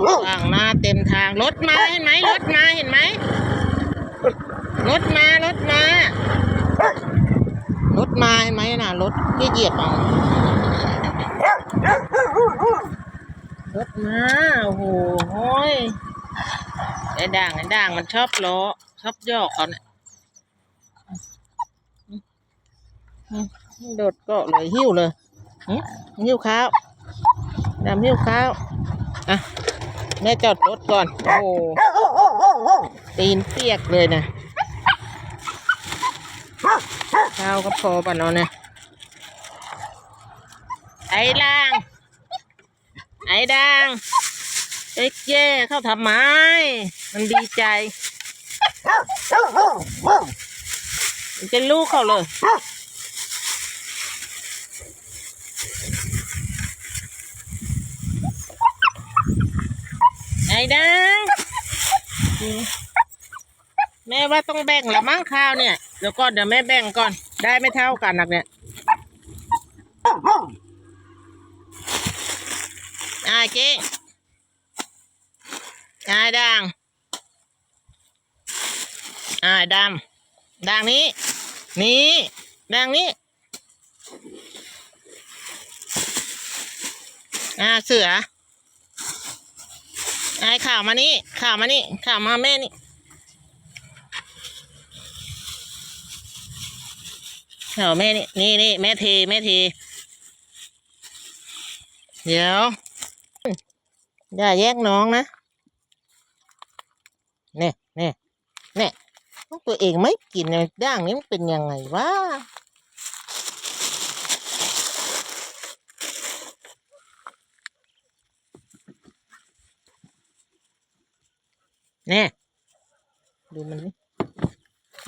ขวางหน้าเต็มทางรถมาเห็นไหมรถมาเห็นไหมรถมารถมารถมาเห็นไหมน่ะรถที่เหยียบเอารถมาโอ้โหยไอ้ด่างไอ้ด่างมันชอบล้อชอบยอกเขาเนี่ยโดดเกาะเลยหิ้วเลยหึหิ้วข้าวดำหิ้วข้าวอะ แม่จอดรถก่อน โอ้โหตีนเปียกเลยนะข้าวก็พอป่ะเนาะเนี่ยไอ้ด่าง ไอ้ด่างเอ็กเย่เข้าทำไมมันดีใจ มันจะลูกเขาเลย ไอ้ดังแม่ว่าต้องแบ่งละมั้งข้าวเนี่ยเดี๋ยวก่อนเดี๋ยวแม่แบ่งก่อน ได้ไม่เท่ากันหรอกเนี่ยไอ้เจ๊ไอ้ดังไอ้ดำดังนี้ นี่ดังนี้อ่าเสือ ไอ้ข่าวมานี่ข่าวมานี่ข่าวมาแม่นี่ข่าวแม่นี่นี่นี่แม่ทีแม่ทีเดี๋ยวอย่าแยกน้องนะเนี่ยเนี่ยเนี่ยตัวเองไม่กินเนี่ยด่างนี้มันเป็นยังไงวะ เนี่ยดูมันนี่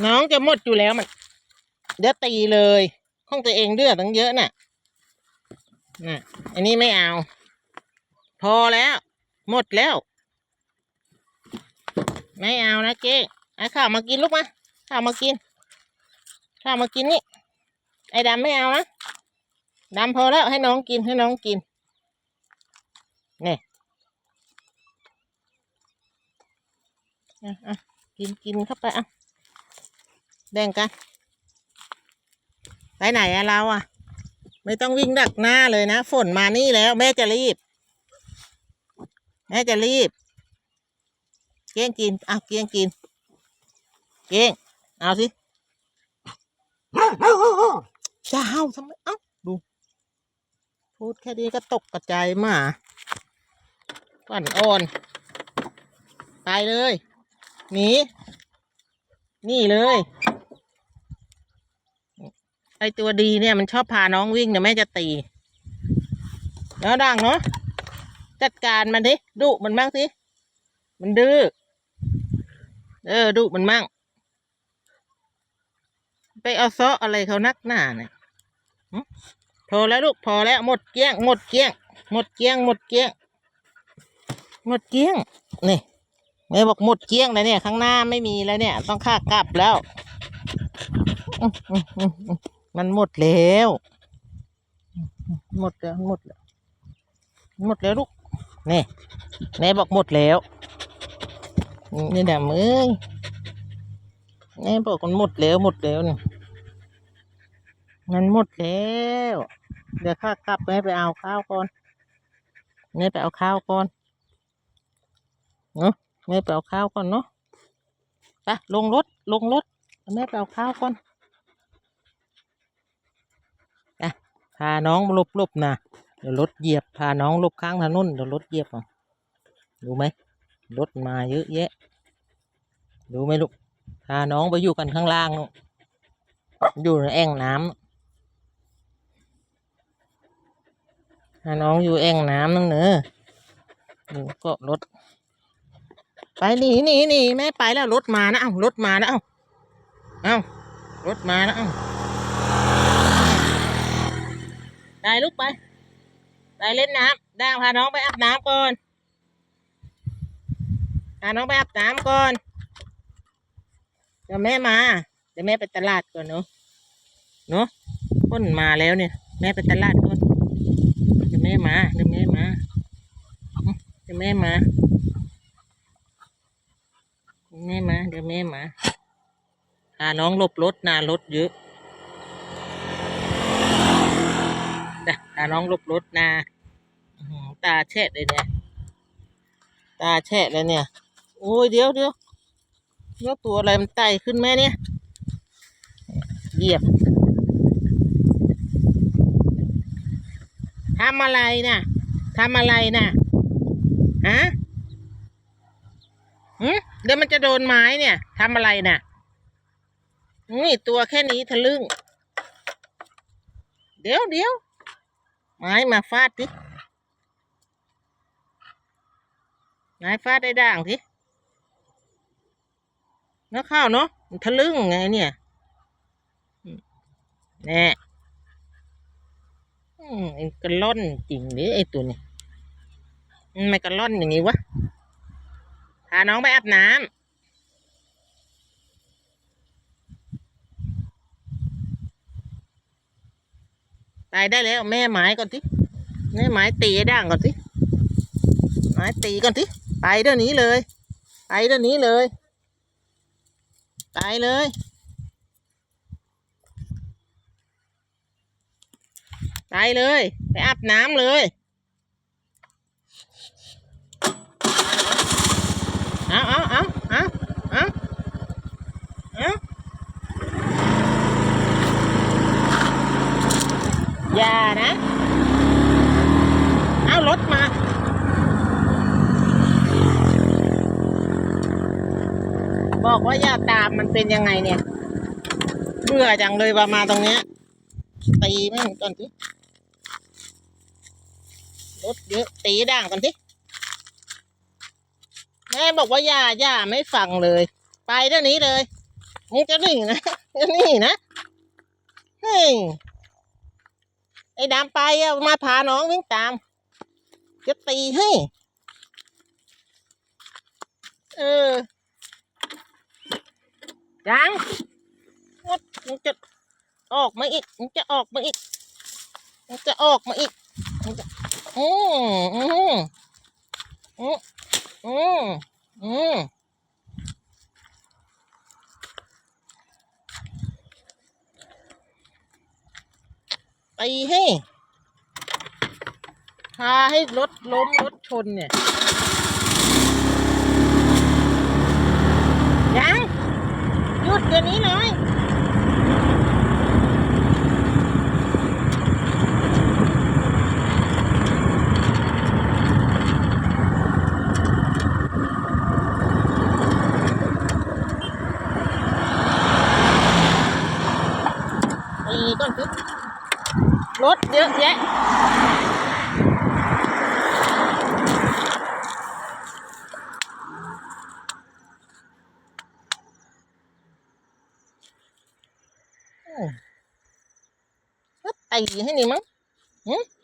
น้องจะหมดอยู่แล้วมัน เดี๋ยวตีเลยห้องตัวเองเลือดตั้งเยอะน่ะน่ะ อันนี้ไม่เอา พอแล้ว หมดแล้ว ไม่เอานะเจ๊เอาข้าวมากินลูกมาข้าวมากินข้าวมากินนี่ ไอ้ดำไม่เอานะดำพอแล้วให้น้องกินให้น้องกินนี่อ่ อะกินกินเข้าไปอะแบ่งกัน ไปไหนอะเราอะไม่ต้องวิ่งดักหน้าเลยนะ ฝนมานี่แล้ว แม่จะรีบ แม่จะรีบ เก้งกินอะเก้งกิน เก้งเอาสิจะเห่าทำไม เอ้า ดู พูดแค่นี้ก็ตกกระจายมาฝันอ่อน ไปเลย หนีนี่เลย ไอตัวดีเนี่ยมันชอบพาน้องวิ่งเดี๋ยวแม่จะตี แล้วดังเนาะจัดการมันดิดุมันบ้างสิ มันดื้อ เออดุมันมั่งไปเอาซออะไรเขานักหน้าเนี่ยพอแล้วลูกพอแล้วหมดเกี้ยง หมดเกี้ยง หมดเกี้ยง หมดเกี้ยง หมดเกี้ยง นี่ แม่บอกหมดเกลี้ยงแล้วเนี่ย ข้างหน้าไม่มีแล้วเนี่ย ต้องค่ากลับแล้ว มันหมดแล้ว หมดแล้วหมดแล้วหมดแล้วลูกนี่แม่บอกหมดแล้วนี่ด่ามึงแม่บอกมันหมดแล้วหมดแล้วนี่มันหมดแล้ว เดี๋ยวข้ากลับแม่ไปเอาข้าวก่อนแม่ไปเอาข้าวก่อนเนาะ แม่ไปเอาข้าวก่อนเนาะไปลงรถลงรถแม่ไปเอาข้าวก่อนไปพาน้องหลบหลบนะเดี๋ยวรถเหยียบพาน้องหลบข้างถนนเดี๋ยวรถเหยียบอะดูไหมรถมาเยอะแยะดูไหมลูกพาน้องไปอยู่กันข้างล่างอยู่ในแอ่งน้ำพาน้องอยู่แอ่งน้ำนั่งเนอะดูก็รถ ไปหนีหนีหนีแม่ไปแล้วรถมานะเอ้ารถมานะเอ้าเอ้ารถมานะเอ้าไปลูกไปไปเล่นน้ำได่างพาน้องไปอาบน้ำก่อนพาน้องไปอาบน้ำก่อนเดี๋ยวแม่มาเดี๋ยวแม่ไปตลาดก่อนเนาะเนาะพ้นมาแล้วเนี่ย แม่ไปตลาดก่อนเดี๋ยวแม่มาเดี๋ยวแม่มาเดี๋ยวแม่มา แม่มาเดี๋ยวแม่มาพาน้องหลบรถนารถเยอะจ้ะพาน้องหลบรถนาตาแฉะเลยเนี่ย ตาแฉะเลยเนี่ย โอ้ยเดี๋ยวเดี๋ยวเดี๋ยวตัวอะไรมันไต่ขึ้นแม่เนี่ย เหยียบทำอะไรน่ะทำอะไรน่ะฮะหืม เดี๋ยวมันจะโดนไม้เนี่ยทำอะไรน่ะนี่ตัวแค่นี้ทะลึ่ง เดี๋ยวเดี๋ยวไม้มาฟาดดิไม้ฟาดได้ด่างสินักข้าวเนาะทะลึ่งไงเนี่ยอืมแน่อืมไอ้กระล่อนจริงหรือไอ้ตัวนี้มันไม่กระล่อนอย่างงี้วะาน้องไปอาบน้ำไปได้แล้วแม่หมายก่อนทีแม่หมายตีด่างก่อนทีหมายตีก่อนทีไปเดี๋ยวนี้เลยไปเดี๋ยวนี้เลยไปเลยไปเลย ไปอาบน้ำเลย เอาเอาเอาเอาเอาเอาอย่า นะ เอารถมา บอกว่าอย่าตามมันเป็นยังไงเนี่ย เบื่อจังเลยว่ามาตรงเนี้ยตีแม่งก่อนสิรถเยอะตีด่างก่อนสิแม่บอกว่าอย่าอย่าไม่ฟังเลย ไปเดี๋ยวนี้เลยมึงจะหนีนะจะหนีนะเฮ้ย ไอ้ดำไปอะมาพาน้องวิ่งตาม จะตีให้ เออยังมึงจะออกมาอีกมึงจะออกมาอีกมึงจะออกมาอีกมึงจะอืมอืมอืมอืมอืม ตีให้พาให้รถล้มรถชนเนี่ย ยัง หยุดเดี๋ยวนี้เลยตีก่อนสิ รถเยอะแยะก็ตีให้นี่มั้งหืมอืม